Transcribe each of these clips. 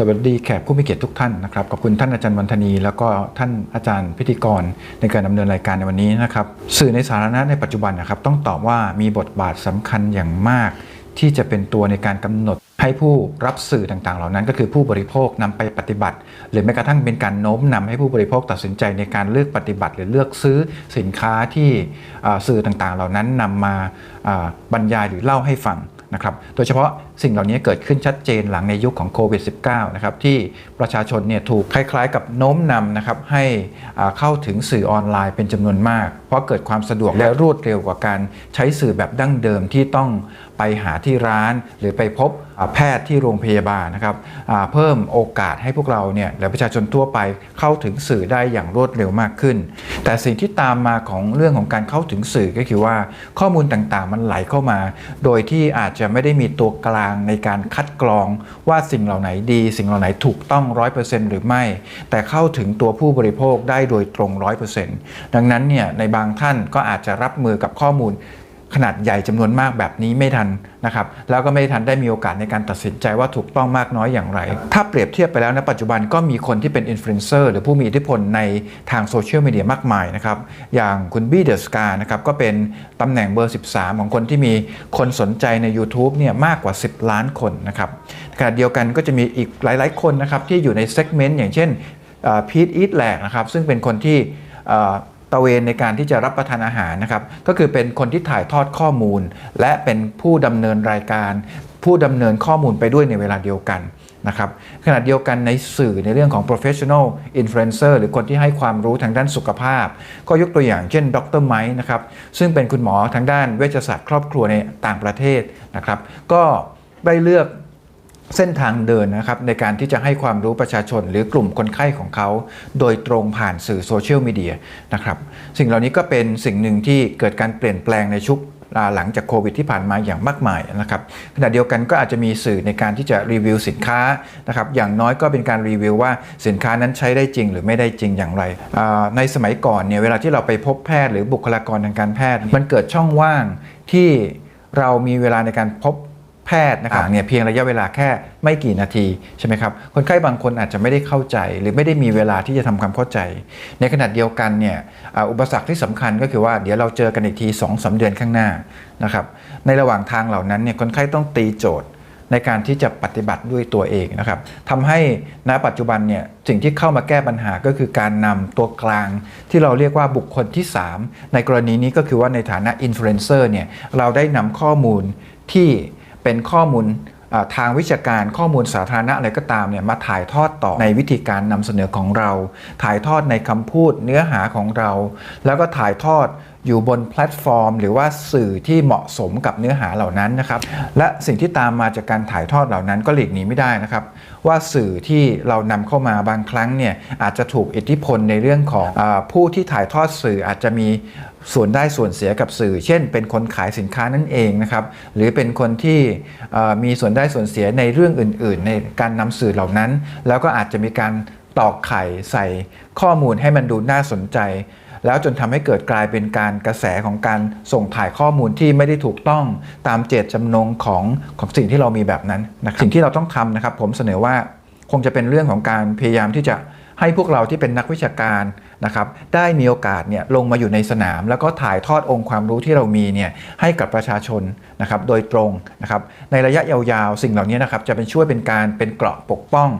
สวัสดีแขกผู้มีเกียรติทุกท่านนะครับขอบคุณท่านอาจารย์วันธนี แล้วก็ท่านอาจารย์พิธีกรในการดำเนินรายการในวันนี้นะครับ สื่อในสาธารณะในปัจจุบันนะครับต้องตอบว่ามีบทบาทสำคัญอย่างมาก ที่จะเป็นตัวในการกำหนดให้ผู้รับสื่อต่างๆ เหล่านั้น ก็คือผู้บริโภคนำไปปฏิบัติ หรือแม้กระทั่งเป็นการโน้มนำให้ผู้บริโภคตัดสินใจในการเลือกปฏิบัติ หรือเลือกซื้อสินค้าที่สื่อต่างๆ เหล่านั้นนำมาอ่าบรรยายหรือเล่าให้ฟังนะครับ โดยเฉพาะ สิ่งเหล่านี้เกิดขึ้นชัดเจนหลังในยุคของโควิด -19 นะครับที่ประชาชนเนี่ยถูกคล้ายๆ กับโน้มนำนะครับให้อ่าเข้าถึงสื่อออนไลน์เป็นจำนวนมาก เพราะเกิดความสะดวกและรวดเร็วกว่าการใช้สื่อแบบดั้งเดิมที่ต้องไปหาที่ร้าน หรือไปพบอ่าแพทย์ที่โรงพยาบาลนะครับอ่าเพิ่มโอกาสให้พวกเราเนี่ยและประชาชนทั่วไปเข้าถึงสื่อได้อย่างรวดเร็วมากขึ้น แต่สิ่งที่ตามมาของเรื่องของการเข้าถึงสื่อก็คือว่าข้อมูลต่างๆ มันไหลเข้ามา โดยที่อาจจะไม่ได้มีตัวกลางในการคัดกรองว่าสิ่งเหล่าไหนดี สิ่งเหล่าไหนถูกต้อง 100%หรือไม่ แต่เข้าถึงตัวผู้บริโภคได้โดยตรง 100%ดังนั้นเนี่ยในบางท่านก็อาจจะรับมือกับข้อมูล ขนาดใหญ่จำนวนมากแบบนี้ไม่ทันนะครับแล้วก็ไม่ทันได้มีโอกาสในการตัดสินใจว่าถูกต้องมากน้อยอย่างไร ถ้าเปรียบเทียบไปแล้วในปัจจุบันก็มีคนที่เป็นอินฟลูเอนเซอร์หรือผู้มีอิทธิพลในทางโซเชียลมีเดียมากมายนะครับอย่างคุณบี้เดอะสกานะครับก็เป็นตำแหน่งเบอร์ 13 ของคนที่มีคนสนใจใน YouTube เนี่ยมากกว่า 10 ล้านคนนะครับขณะเดียวกันก็จะมีอีกหลาย ๆ คนนะครับที่อยู่ในเซกเมนต์อย่างเช่นพีทอีทแลกนะครับซึ่งเป็นคนที่ ตระเวนในการที่จะรับประทานอาหารนะครับ ก็คือเป็นคนที่ถ่ายทอดข้อมูล และเป็นผู้ดำเนินรายการ ผู้ดำเนินข้อมูลไปด้วยในเวลาเดียวกันนะครับขณะเดียวกันในสื่อในเรื่องของ professional influencer หรือคนที่ให้ความรู้ทางด้านสุขภาพ ก็ยกตัวอย่างเช่น ดรไมค์นะครับ ซึ่งเป็นคุณหมอทางด้านเวชศาสตร์ครอบครัวในต่างประเทศนะครับ ก็ได้เลือก เส้นทางเดินนะครับในการที่จะให้ความรู้ประชาชน หรือกลุ่มคนไข้ของเขา โดยตรงผ่านสื่อโซเชียลมีเดียนะครับสิ่งเหล่านี้ก็เป็นสิ่งหนึ่งที่เกิดการเปลี่ยนแปลงในชุกหลังจากโควิดที่ผ่านมาอย่างมากมายนะครับขณะเดียวกันก็อาจจะมีสื่อในการที่จะรีวิวสินค้านะครับอย่างน้อยก็เป็นการรีวิวว่าสินค้านั้นใช้ได้จริงหรือไม่ได้จริงอย่างไร ในสมัยก่อนเนี่ยเวลาที่เราไปพบแพทย์หรือบุคลากรทางการแพทย์ มันเกิดช่องว่างที่เรามีเวลาในการพบ แพทย์นะครับเนี่ยเพียงระยะเวลาแค่ไม่กี่นาทีใช่ไหมครับคนไข้บางคนอาจจะไม่ได้เข้าใจ หรือไม่ได้มีเวลาที่จะทำความเข้าใจ ในขณะเดียวกันเนี่ยอ่าอุปสรรคที่สำคัญก็คือว่าเดี๋ยวเราเจอกันอีกที2อสเดือนข้างหน้านะครับในระหว่างทางเหล่านั้นเนี่ยคนไข้ต้องตีโจทย์ในการที่จะปฏิบัติด้วยตัวเองนะครับทำให้ณปัจจุบันเนี่ยสิ่งที่เข้ามาแก้ปัญหาก็คือการนำตัวกลาง ที่เราเรียกว่าบุคคลที่ 3 ในกรณีนี้ก็คือว่าในฐานะอินฟลูเอนเซอร์เนี่ยเราได้นำข้อมูลที่ เป็นข้อมูลทางวิชาการข้อมูลสาธารณะอะไรก็ตามเนี่ยมาถ่ายทอดต่อในวิธีการนำเสนอของเรา ถ่ายทอดในคำพูดเนื้อหาของเรา แล้วก็ถ่ายทอด อยู่บนแพลตฟอร์ม หรือว่าสื่อที่เหมาะสมกับเนื้อหาเหล่านั้นนะครับ และสิ่งที่ตามมาจากการถ่ายทอดเหล่านั้นก็หลีกหนีไม่ได้นะครับ ว่าสื่อที่เรานำเข้ามาบางครั้งเนี่ยอาจจะถูกอิทธิพลในเรื่องของอผู้ที่ถ่ายทอดสื่ออาจจะมีส่วนได้ส่วนเสียกับสื่อ เช่น เป็นคนขายสินค้านั่นเองนะครับ หรือเป็นคนที่มีส่วนได้ส่วนเสียในเรื่องอื่น ๆ ในการนำสื่อเหล่านั้น แล้วก็อาจจะมีการตอกไข่ใส่ข้อมูลให้มันดูน่าสนใจ แล้วจนทำให้เกิดกลายเป็นการกระแสของการส่งถ่ายข้อมูลที่ไม่ได้ถูกต้องตามเจตจำนงของของสิ่งที่เรามีแบบนั้นนะครับสิ่งที่เราต้องทำนะครับ ผมเสนอว่าคงจะเป็นเรื่องของการพยายามที่จะให้พวกเราที่เป็นนักวิชาการนะครับได้มีโอกาสเนี่ยลงมาอยู่ในสนาม แล้วก็ถ่ายทอดองค์ความรู้ที่เรามีเนี่ยให้กับประชาชนนะครับโดยตรงนะครับในระยะยาวๆ สิ่งเหล่านี้นะครับจะเป็นช่วยเป็นการเป็นเกราะปกป้อง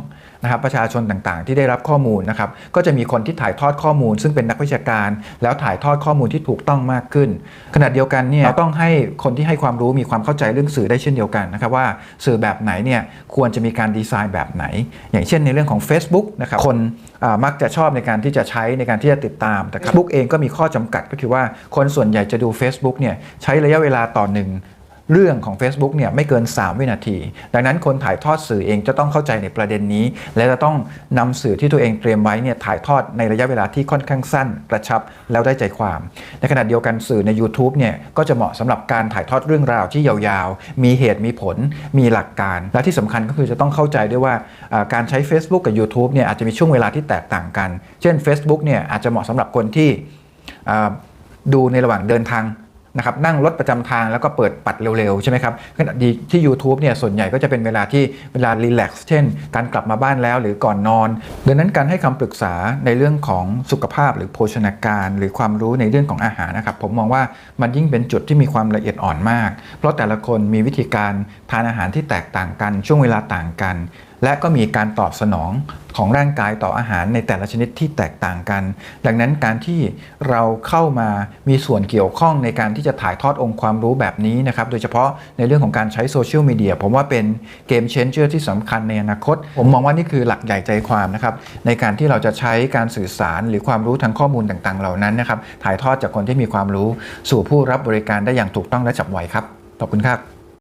นะครับประชาชนต่างๆ ที่ได้รับข้อมูลนะครับก็จะมีคนที่ถ่ายทอดข้อมูล ซึ่งเป็นนักวิชาการ แล้วถ่ายทอดข้อมูลที่ถูกต้องมากขึ้น ขณะเดียวกันเนี่ยเราต้องให้คนที่ให้ความรู้มีความเข้าใจเรื่องสื่อได้เช่นเดียวกันนะครับว่าสื่อแบบไหนเนี่ยควรจะมีการดีไซน์แบบไหน อย่างเช่นในเรื่องของ Facebook นะครับคนอ่ามักจะชอบในการที่จะใช้ในการที่จะติดตามแต่ Facebook เองก็มีข้อจำกัดก็คือว่าคนส่วนใหญ่จะดู Facebook เนี่ยใช้ระยะเวลาต่อหนึ่ง เรื่องของ Facebook เนี่ยไม่เกิน 3 วินาที ดังนั้นคนถ่ายทอดสื่อเองจะต้องเข้าใจในประเด็นนี้ และจะต้องนำสื่อที่ตัวเองเตรียมไว้เนี่ยถ่ายทอดในระยะเวลาที่ค่อนข้างสั้น กระชับแล้วได้ใจความ ในขณะเดียวกันสื่อใน YouTube เนี่ยก็จะเหมาะสำหรับการถ่ายทอดเรื่องราวที่ยาวๆ มีเหตุมีผล มีหลักการ และที่สำคัญก็คือจะต้องเข้าใจด้วยว่าการใช้ Facebook กับ YouTube เนี่ยอาจจะมีช่วงเวลาที่แตกต่างกัน เช่น Facebook เนี่ยอาจจะเหมาะสำหรับคนที่ดูในระหว่างเดินทาง นะครับนั่งรถประจำทางแล้วก็เปิดปัดเร็วๆ ใช่ไหมครับขณะดีที่ YouTube เนี่ยส่วนใหญ่ก็จะเป็นเวลาที่เวลารีแลกซ์เช่น การกลับมาบ้านแล้วหรือก่อนนอน ดังนั้นการให้คำปรึกษาในเรื่องของสุขภาพหรือโภชนาการ หรือความรู้ในเรื่องของอาหารนะครับผมมองว่ามันยิ่งเป็นจุดที่มีความละเอียดอ่อนมาก เพราะแต่ละคนมีวิธีการทานอาหารที่แตกต่างกันช่วงเวลาต่างกัน และก็มีการตอบสนองของร่างกายต่ออาหารในแต่ละชนิดที่แตกต่างกัน ดังนั้นการที่เราเข้ามามีส่วนเกี่ยวข้องในการที่จะถ่ายทอดองค์ความรู้แบบนี้นะครับ โดยเฉพาะในเรื่องของการใช้โซเชียลมีเดียผมว่าเป็นเกมเชนเจอร์ที่สำคัญในอนาคต ผมมองว่านี่คือหลักใหญ่ใจความนะครับ ในการที่เราจะใช้การสื่อสารหรือความรู้ทางข้อมูลต่างๆ เหล่านั้นนะครับถ่ายทอดจากคนที่มีความรู้สู่ผู้รับบริการได้อย่างถูกต้องและฉับไวครับขอบคุณครับ